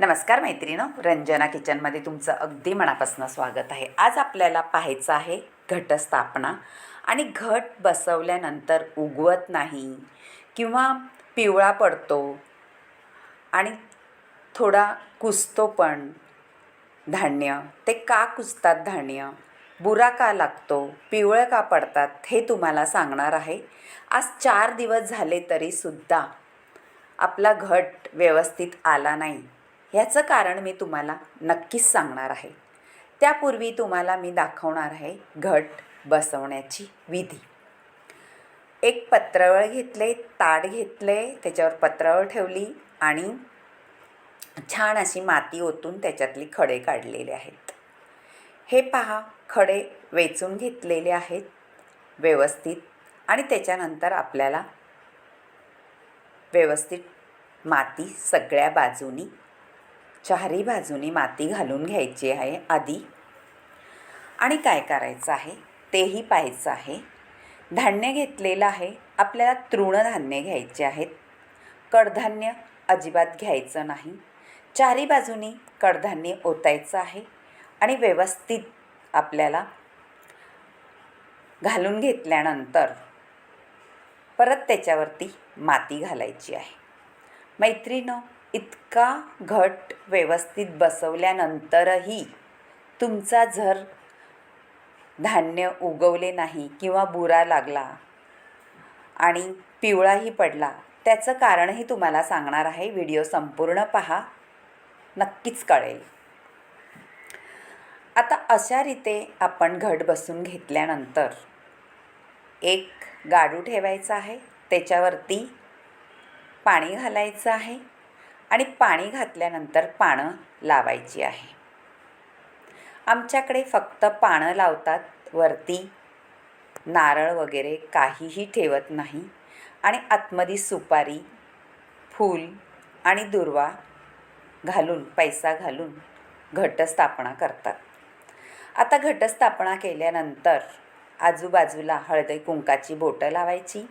नमस्कार मैत्रिणं रंजना किचनमध्ये तुमचं अगदी मनापासून स्वागत आहे. आज आपल्याला पाहायचं आहे घटस्थापना आणि घट बसवल्यानंतर उगवत नाही किंवा पिवळा पडतो आणि थोडा कुसतो पण धान्य. ते का कुसतात धान्य? बुरा का लागतो? पिवळं का पडतात? हे तुम्हाला सांगणार आहे. आज चार दिवस झाले तरीसुद्धा आपला घट व्यवस्थित आला नाही. ह्याचं कारण मी तुम्हाला नक्कीच सांगणार आहे. त्यापूर्वी तुम्हाला मी दाखवणार आहे घट बसवण्याची विधी. एक पत्रवळ घेतले ताट घेतले त्याच्यावर पत्रावळ ठेवली आणि छान अशी माती ओतून त्याच्यातली खडे काढलेले आहेत. हे पहा खडे वेचून घेतलेले आहेत व्यवस्थित आणि त्याच्यानंतर आपल्याला व्यवस्थित माती सगळ्या बाजूनी चारही बाजूनी माती घालून घ्यायची आहे आधी. आणि काय करायचं आहे? तेही पाहायचं आहे. धान्य घेतलेलं आहे. आपल्याला तृणधान्य घ्यायचे आहेत. कडधान्य अजिबात घ्यायचं नाही. चारी बाजूनी कडधान्य ओतायचं आहे. आणि व्यवस्थित आपल्याला घालून घेतल्यानंतर परत त्याच्यावरती माती घालायची आहे. मैत्रिणं इतका घट व्यवस्थित बसवल्यानंतरही तुमचा जर धान्य उगवले नाही किंवा बुरा लागला आणि पिवळाही पडला त्याचं कारणही तुम्हाला सांगणार आहे. व्हिडिओ संपूर्ण पहा नक्कीच कळेल. आता अशा रीते आपण घट बसून घेतल्यानंतर एक गाडू ठेवायचा आहे त्याच्यावरती पाणी घालायचं आहे. आणि पाणी घातल्यानंतर पानं लावायची आहे. आमच्याकडे फक्त पानं लावतात वरती नारळ वगैरे काहीही ठेवत नाही आणि आतमध्ये सुपारी फूल आणि दुर्वा घालून पैसा घालून घटस्थापना करतात. आता घटस्थापना केल्यानंतर आजूबाजूला हळदी कुंकाची बोटं लावायची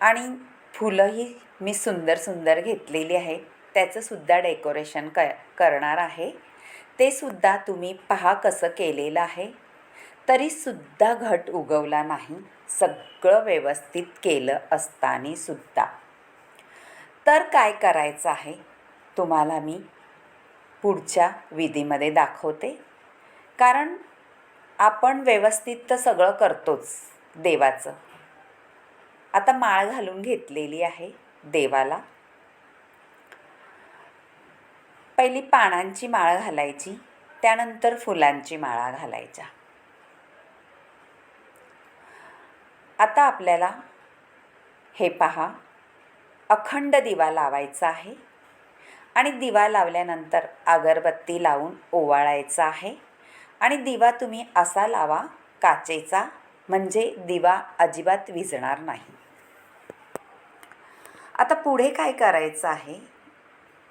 आणि फुलंही मी सुंदर सुंदर घेतलेली आहे. त्याचंसुद्धा डेकोरेशन क करणार आहे. ते सुद्धा तुम्ही पहा कसं केलेलं आहे. तरीसुद्धा घट उगवला नाही. सगळं व्यवस्थित केलं असताना सुद्धा. तर काय करायचं आहे? तुम्हाला मी पुढच्या विधीमध्ये दाखवते. कारण आपण व्यवस्थित तर सगळं करतोच देवाचं. आता माळ घालून घेतलेली आहे देवाला. पहिली पानांची माळ घालायची त्यानंतर फुलांची माळा घालायच्या. आता आपल्याला हे पहा अखंड दिवा लावायचा आहे आणि दिवा लावल्यानंतर अगरबत्ती लावून ओवाळायचा आहे आणि दिवा तुम्ही असा लावा काचेचा म्हणजे दिवा अजिबात विझणार नाही. आता पुढे काय करायचं आहे?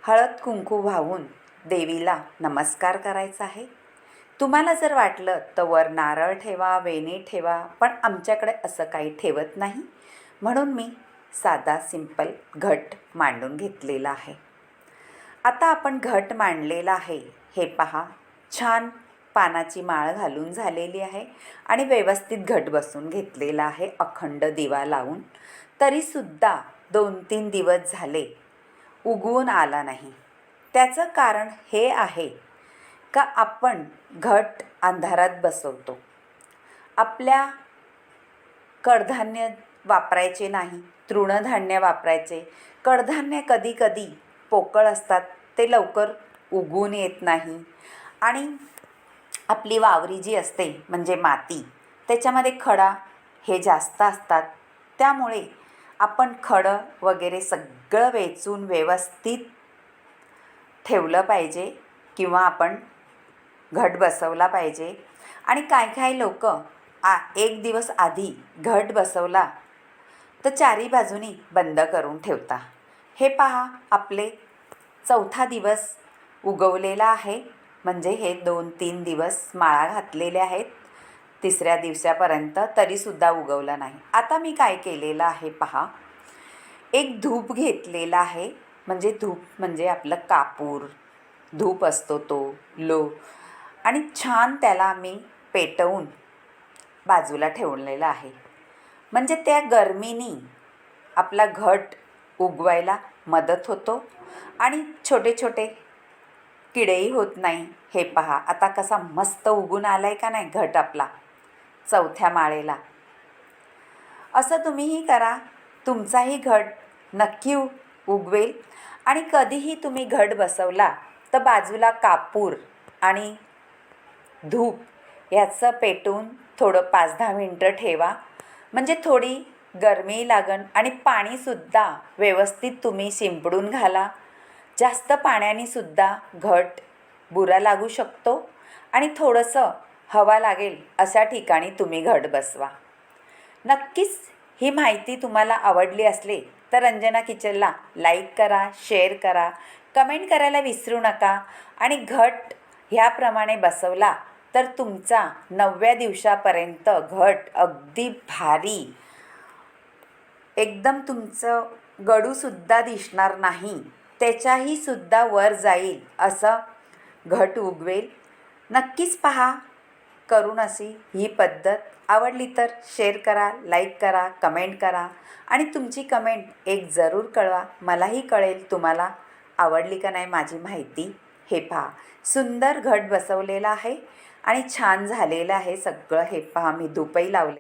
हळद कुंकू वाहून देवीला नमस्कार करायचा आहे? तुम्हाला जर वाटलं तर वर नारळ ठेवा वेणी ठेवा पण आमच्याकडे असं काही ठेवत नाही. म्हणून मी साधा सिंपल घट मांडून घेतलेला आहे. आता आपण घट मांडलेला आहे. हे पहा छान पानाची माळ घालून झालेली आहे आणि व्यवस्थित घट बसून घेतलेला आहे. अखंड दिवा लावून. तरीसुद्धा दोन तीन दिवस झाले. उगवून आला नाही. त्याचं कारण हे आहे का आपण घट अंधारात बसवतो. आपल्या कडधान्य वापरायचे नाही तृणधान्य वापरायचे. कडधान्य कधी कधी पोकळ असतात ते लवकर उगवून येत नाही. आणि आपली वावरी जी असते म्हणजे माती त्याच्यामध्ये खडा हे जास्त असतात. त्यामुळे आपण खडं वगैरे सगळं वेचून व्यवस्थित ठेवलं पाहिजे किंवा आपण घट बसवला पाहिजे. आणि काय काय लोक आ एक दिवस आधी घट बसवला तर चारी बाजूनी बंद करून ठेवता. हे पहा आपले चौथा दिवस उगवलेला आहे. म्हणजे हे दोन तीन दिवस माळा घातलेले आहेत. तिसऱ्या दिवसापर्यंत तरीसुद्धा उगवलं नाही. आता मी काय केलेलं आहे पहा. एक धूप घेतलेला आहे. म्हणजे धूप म्हणजे आपलं कापूर. धूप असतो तो लो. आणि छान त्याला आम्ही पेटवून बाजूला ठेवलेलं आहे. म्हणजे त्या गरमीनी आपला घट उगवायला मदत होतो. आणि छोटे छोटे किडेही होत नाही. हे पहा. आता कसा मस्त उगून आला आहे का नाही घट आपला? चौथ्या माळेला. असं तुम्हीही करा. तुमचाही घट नक्की उगवेल. आणि कधीही तुम्ही घट बसवला तर बाजूला कापूर आणि धूप ह्याचं पेटून थोडं पाच दहा मिनटं ठेवा. म्हणजे थोडी गरमी लागन आणि पाणीसुद्धा व्यवस्थित तुम्ही शिंपडून घाला. जास्त पाण्यानेसुद्धा घट बुरा लागू शकतो. आणि थोडंसं हवा लागेल अशा ठिकाणी तुम्ही घट बसवा. नक्कीच ही माहिती तुम्हाला आवडली असली तर रंजना किचनला लाईक करा शेअर करा कमेंट करायला विसरू नका आणि घट ह्याप्रमाणे बसवला तर तुमचा नवव्या दिवसापर्यंत घट अगदी भारी. एकदम तुमचं गडूसुद्धा दिसणार नाही त्याच्याही सुद्धा वर जाईल असं घट उगवेल. नक्कीच पहा. करून अशी ही पद्धत आवडली तर शेअर करा लाईक करा कमेंट करा. आणि तुमची कमेंट एक जरूर कळवा. मलाही कळेल तुम्हाला आवडली का नाही माझी माहिती. हे पहा सुंदर घट बसवलेला आहे आणि छान झालेलं आहे सगळं. हे पहा मी धुपही लावले.